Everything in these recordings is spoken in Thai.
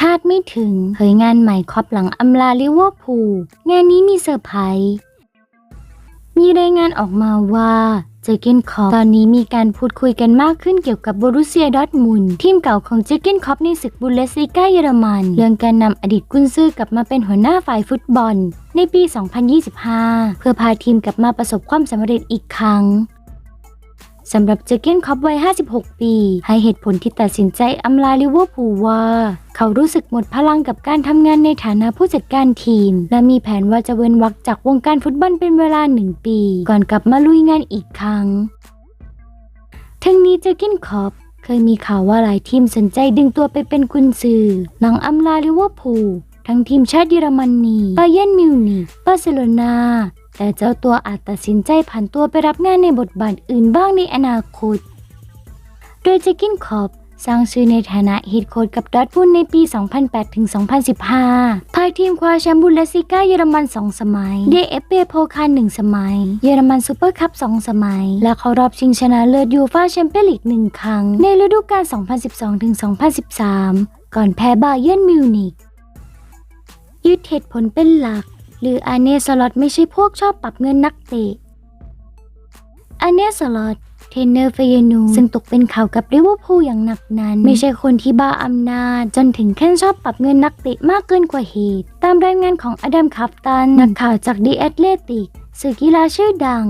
คาดไม่ถึงเผยงานใหม่ครอบหลังอำลาลิเวอร์พูลงานนี้มีเซอร์ไพรส์มีรายงานออกมาว่าเจอเกนคอปตอนนี้มีการพูดคุยกันมากขึ้นเกี่ยวกับบรุเซียดอร์ทมุนทีมเก่าของเจอเกนคอปในศึกบุนเลสลีกาเยอรมัน เรื่องการนำอดีตกุนซือกลับมาเป็นหัวหน้าฝ่ายฟุตบอล ในปี 2025 เพื่อพาทีมกลับมาประสบความสำเร็จอีกครั้ง สำหรับเจอร์เกนคอปวัย 56 ปี ให้เหตุผลที่ตัดสินใจอำลาลิเวอร์พูลว่า เขารู้สึกหมดพลังกับการทำงานในฐานะผู้จัดการทีม และมีแผนว่าจะเว้นวรรคจากวงการฟุตบอลเป็นเวลาหนึ่งปี ก่อนกลับมาลุยงานอีกครั้ง ทั้งนี้เจอร์เกนคอปเคยมีข่าวว่าหลายทีมสนใจดึงตัวไปเป็นกุนซือ หลังอำลาลิเวอร์พูลทั้งทีมชาติเยอรมนีบาเยิร์นมิวนิกบาร์เซโลนา แต่เจ้าตัวอาจตัดสินใจผันตัวไปรับงานในบทบาทอื่นบ้างในอนาคต โดยเจกินคอปสร้างชื่อในฐานะฮิตโค้ชกับดอทมุนในปี 2008-2015 พายทีมคว้าแชมป์บุนเลสลิก้าเยอรมัน 2 สมัย DFB โพคาล1สมัย เยอรมันซูเปอร์คัพ 2 สมัย และเข้ารอบชิงชนะเลิศยูฟ่าแชมเปี้ยนลีก 1 ครั้ง ในฤดูกาล 2012-2013 ก่อนแพ้บาเยิร์นมิวนิกยึดเหตุผลเป็นหลัก หรืออาเนสลอตไม่ใช่พวกชอบปรับเงินนักเตะอาเนสลอตเทรนเนอร์เฟยนูซึ่งตกเป็นข่าวกับลิเวอร์พูลอย่างหนักนั้น ไม่ใช่คนที่บ้าอำนาจ จนถึงขั้นชอบปรับเงินนักเตะมากเกินกว่าเหตุ ตามรายงานของอดัมคัฟตัน นักข่าวจากดีแอตเลติกสื่อกีฬาชื่อดัง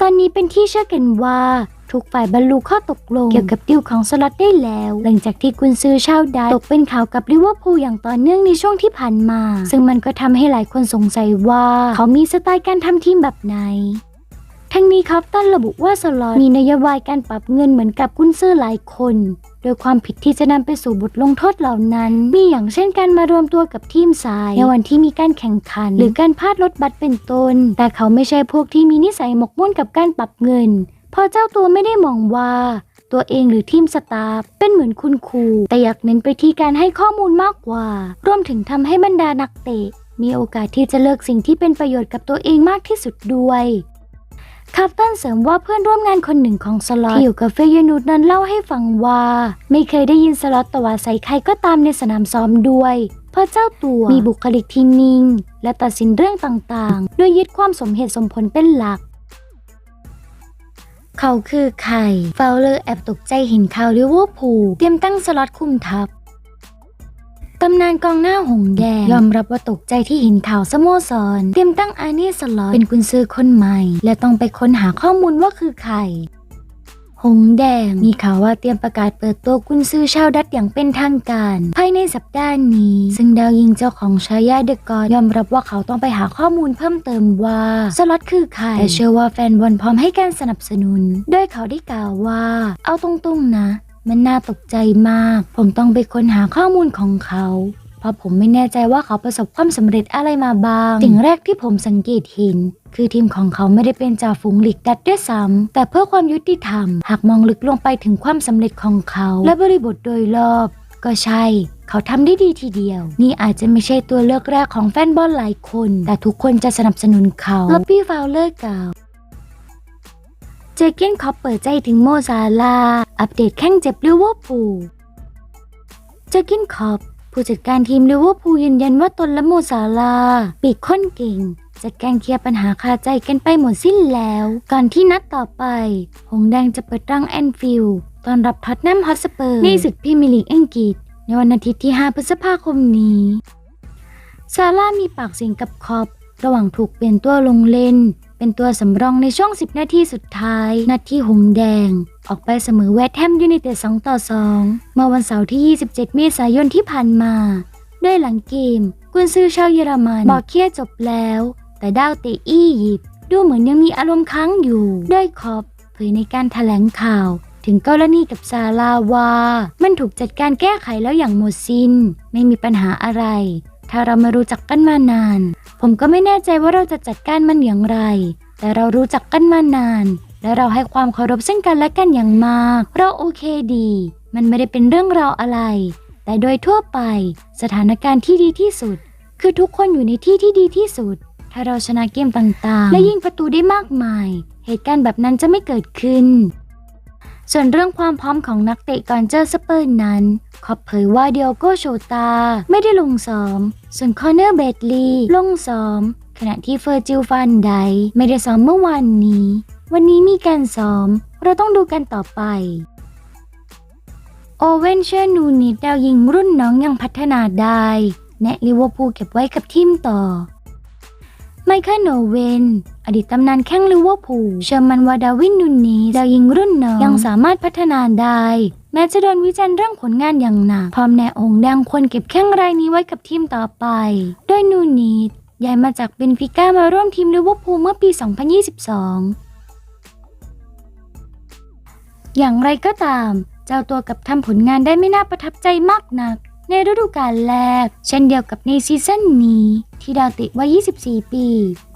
ตอนนี้เป็นที่เชื่อกันว่า ทุกฝ่ายบรรลุข้อตกลง เกี่ยวกับดิวของสล็อตได้แล้ว หลังจากที่กุนซือชาวดัตตกเป็นข่าวกับลิเวอร์พูลอย่างต่อเนื่องในช่วงที่ผ่านมา ซึ่งมันก็ทำให้หลายคนสงสัยว่าเขามีสไตล์การทำทีมแบบไหนทั้งนี้ครับตันระบุว่าสล็อตมีนโยบายการปรับเงินเหมือนกับกุนซือหลายคน โดยความผิดที่จะนำไปสู่บทลงโทษเหล่านั้น มีอย่างเช่นการมารวมตัวกับทีมสาย ในวันที่มีการแข่งขัน หรือการพลาดลดบัตรเป็นต้น แต่เขาไม่ใช่พวกที่มีนิสัยหมกมุ่นกับการปรับเงิน เพราะเจ้าตัวไม่ได้มองว่าตัวเองหรือทีมสตาฟเป็นเหมือนคุณครู แต่อยากเน้นไปที่การให้ข้อมูลมากกว่า รวมถึงทำให้บรรดานักเตะ มีโอกาสที่จะเลือกสิ่งที่เป็นประโยชน์กับตัวเองมากที่สุดด้วยคาร์ตันเสริมว่าเพื่อนร่วมงานคนหนึ่งของสล็อตที่อยู่กับเฟยนูดนั้นเล่าให้ฟังว่า ไม่เคยได้ยินสล็อตตวาใส่ใครก็ตามในสนามซ้อมด้วย เพราะเจ้าตัวมีบุคลิกที่นิ่ง และตัดสินเรื่องต่างๆโดยยึดความสมเหตุสมผลเป็นหลัก เขาคือใครฟาวเลอร์แอบตกใจเห็นข่าวลิเวอร์พูลเตรียมตั้งสล็อตคุมทัพตำนานกองหน้าหงแดง ยอมรับว่าตกใจที่เห็นข่าวสโมสร เตรียมตั้งอาเน่สล็อตเป็นกุนซือคนใหม่ และต้องไปค้นหาข้อมูลว่าคือใคร หงแดง มีข่าวว่าเตรียมประกาศเปิดตัวกุนซือชาวดัตอย่างเป็นทางการ ภายในสัปดาห์นี้ ซึ่งดาวยิงเจ้าของชายาเดอะกอนยอมรับว่าเขาต้องไปหาข้อมูลเพิ่มเติมว่าสล็อตคือใครแต่เชื่อว่าแฟนบอลพร้อมให้การสนับสนุน โดยเขาได้กล่าวว่า เอาตรงๆนะ มันน่าตกใจมาก ผมต้องไปค้นหาข้อมูลของเขา เพราะผมไม่แน่ใจว่าเขาประสบความสำเร็จอะไรมาบ้าง สิ่งแรกที่ผมสังเกตเห็น คือทีมของเขาไม่ได้เป็นจ่าฝูงหลีกดัดด้วยซ้ำแต่เพื่อความยุติธรรม หากมองลึกลงไปถึงความสำเร็จของเขา และบริบทโดยรอบ ก็ใช่เขาทำได้ดีทีเดียว นี่อาจจะไม่ใช่ตัวเลือกแรกของแฟนบอลหลายคน แต่ทุกคนจะสนับสนุนเขาล็อบบี้ฟาวเลอร์กล่าวเจเกนคอปเปิดใจถึงโมซาลา อัปเดตแข้งเจ็บลิเวอร์พูลเจอร์กินคอป ผู้จัดการทีมลิเวอร์พูลยืนยันว่าตนและโมซาลา ปีกค้นเก่งจัดการเคลียร์ปัญหาคาใจกันไปหมดสิ้นแล้ว ก่อนที่นัดต่อไป หงแดงจะเปิดร่างแอนฟิลด์ตอนรับท็อตแนมฮอตสเปอร์ในศึกพรีเมียร์ลีกอังกฤษ ในวันอาทิตย์ที่ 5 พฤษภาคมนี้ ซาร่ามีปากเสียงกับคอประหว่างถูกเปลี่ยนตัวลงเล่น เป็นตัวสำรองในช่วง 10 นาทีสุดท้ายนัดที่หงแดง ออกไปเสมอแวตแฮมยูไนเต็ด2ต่อ 2 เมื่อวันเสาร์ที่ 27 เมษายนที่ผ่านมา ด้วยหลังเกม กุนซือชาวเยอรมันบอกเคลียร์จบแล้ว แต่ดาวเตอียิปต์ดูเหมือนยังมีอารมณ์ค้างอยู่ด้วยคอบเผยในการแถลงข่าวถึงกรณีกับซาลาวา มันถูกจัดการแก้ไขแล้วอย่างหมดสิน้น ไม่มีปัญหาอะไร ถ้าเรามารู้จักกันมานาน ผมก็ไม่แน่ใจว่าเราจะจัดการมันอย่างไร แต่เรารู้จักกันมานาน และเราให้ความเคารพซึ่งกันและกันอย่างมาก เราโอเคดี มันไม่ได้เป็นเรื่องราวอะไร แต่โดยทั่วไป สถานการณ์ที่ดีที่สุด คือทุกคนอยู่ในที่ที่ดีที่สุด ถ้าเราชนะเกมต่างๆ และยิงประตูได้มากมาย เหตุการณ์แบบนั้นจะไม่เกิดขึ้น ส่วนเรื่องความพร้อมของนักเตะก่อนเจอสเปอร์นั้นขอเผยว่าเดียโกโชตา ไม่ได้ลงซ้อม ส่วนคอนเนอร์เบดลีย์ลงซ้อม ขณะที่เฟอร์จิลฟันไดไม่ได้ซ้อมเมื่อวานนี้ วันนี้มีการซ้อม เราต้องดูกันต่อไป โอเวนเชอร์นูนิดดาวยิงรุ่นน้องยังพัฒนาได้ แนะลิเวอร์พูลเก็บไว้กับทีมต่อ ไมเคิลโนเวน อดีตตำนานแข้งลิเวอร์พูลเชื่อมันวาดาวินนูนนีดาวยิงรุ่นน้องยังสามารถพัฒนาได้ แม้จะโดนวิจารณ์เรื่องผลงานอย่างหนักพร้อมแนองค์แดงควรเก็บแข้งรายนี้ไว้กับทีมต่อไป โดยนูนีดย้ายมาจากเบนฟิก้ามาร่วมทีมลิเวอร์พูลเมื่อปี 2022 อย่างไรก็ตาม เจ้าตัวกับทำผลงานได้ไม่น่าประทับใจมากนัก ในฤดูกาลแรก เช่นเดียวกับในซีซั่นนี้ ที่ดาวติวัย24 ปี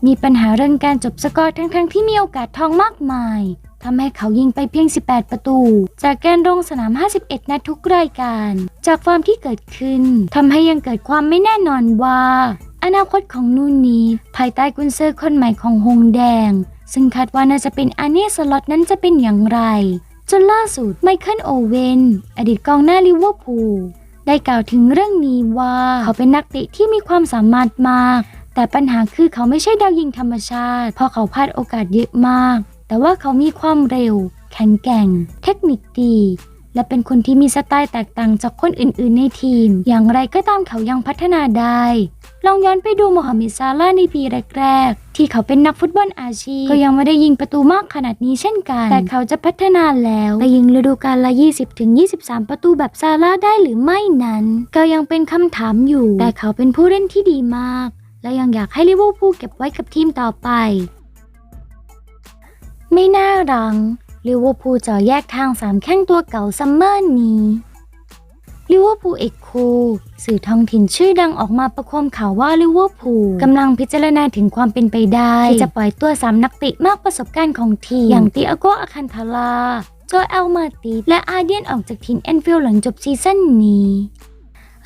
มีปัญหาเรื่องการจบสกอร์ทั้งๆที่มีโอกาสทองมากมายทำให้เขายิงไปเพียง 18 ประตู จากการลงสนาม 51 นัดทุกรายการ จากฟอร์มที่เกิดขึ้นทำให้ยังเกิดความไม่แน่นอนว่า อนาคตของนูนนีภายใต้กุนเซอร์คนใหม่ของฮงแดง ซึ่งคาดว่าน่าจะเป็นอาเนียสล็อตนั้นจะเป็นอย่างไร จนล่าสุดไมเคิลโอเวนอดีตกองหน้าลิเวอร์พูล ได้กล่าวถึงเรื่องนี้ว่า เขาเป็นนักเตะที่มีความสามารถมาก แต่ปัญหาคือเขาไม่ใช่ดาวยิงธรรมชาติ เพราะเขาพลาดโอกาสเยอะมาก แต่ว่าเขามีความเร็ว แข็งแกร่ง เทคนิคดี และเป็นคนที่มีสไตล์แตกต่างจากคนอื่นๆ ในทีม อย่างไรก็ตามเขายังพัฒนาได้ ลองย้อนไปดูโมฮัมเหม็ดซาลาในปีแรกๆ ที่เขาเป็นนักฟุตบอลอาชีพ ก็ยังไม่ได้ยิงประตูมากขนาดนี้เช่นกัน แต่เขาจะพัฒนาแล้วไปยิงฤดูกาลละ 20-23 ประตูแบบซาลาได้หรือไม่นั้น ก็ยังเป็นคำถามอยู่ แต่เขาเป็นผู้เล่นที่ดีมาก และยังอยากให้ลิเวอร์พูลเก็บไว้กับทีมต่อไป ไม่น่ารัง ลิเวอร์พูลจะแยกทางสามแข้งตัวเก่าซัมเมอร์นี้ลิเวอร์พูลเอกคูสื่อท้องถิ่นชื่อดังออกมาประโคมข่าวว่าลิเวอร์พูลกำลังพิจารณาถึงความเป็นไปได้ ที่จะปล่อยตัวสามนักเตะมากประสบการณ์ของทีม อย่างติอาโกอาคันทาลาโจเอลมาติและอาเดียนออกจากทีมแอนฟิลด์หลังจบซีซั่นนี้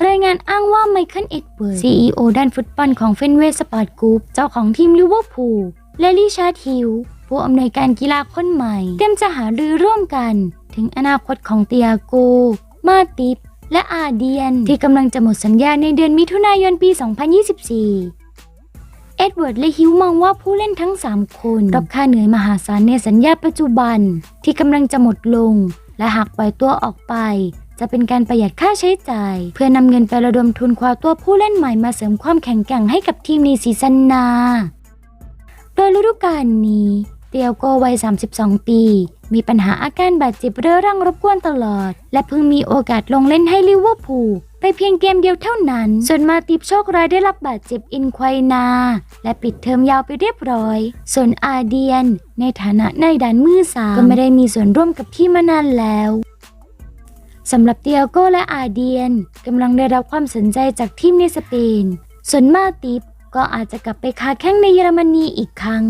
รายงานอ้างว่าไมเคิลเอ็ดเวิร์ด CEO ด้านฟุตบอลของเฟนเวย์สปอร์ตกรุ๊ปเจ้าของทีมลิเวอร์พูลและลิชาร์ดฮิล ผู้อำนวยการกีฬาคนใหม่ เตรียมจะหารือร่วมกัน ถึงอนาคตของเตียโก มาติป และอาเดียน ที่กำลังจะหมดสัญญาในเดือนมิถุนายนปี 2024เอ็ดเวิร์ดและฮิวมองว่าผู้เล่นทั้ง 3 คนรับค่าเหนื่อยมหาศาลในสัญญาปัจจุบัน ที่กำลังจะหมดลง และหากปล่อยตัวออกไป จะเป็นการประหยัดค่าใช้จ่าย เพื่อนำเงินไประดมทุนคว้าตัวผู้เล่นใหม่มาเสริมความแข็งแกร่งให้กับทีมในซีซั่นหน้าโดยฤดูกาลนี้ เตียวโกวัย 32 ปี มีปัญหาอาการบาดเจ็บเรื้อรังรบกวนตลอด และเพิ่งมีโอกาสลงเล่นให้ลิเวอร์พูลไปเพียงเกมเดียวเท่านั้น ส่วนมาติบโชคร้ายได้รับบาดเจ็บอินควายนา และปิดเทอมยาวไปเรียบร้อย ส่วนอาเดียน ในฐานะในายดันมือสามก็ไม่ได้มีส่วนร่วมกับที่มานานแล้วสำหรับเตียโกและอาเดียนกำลังได้รับความสนใจจากทีมในสเปน ส่วนมาติบก็อาจจะกลับไปค้าแข้งในเยอรมนีอีกครั้ง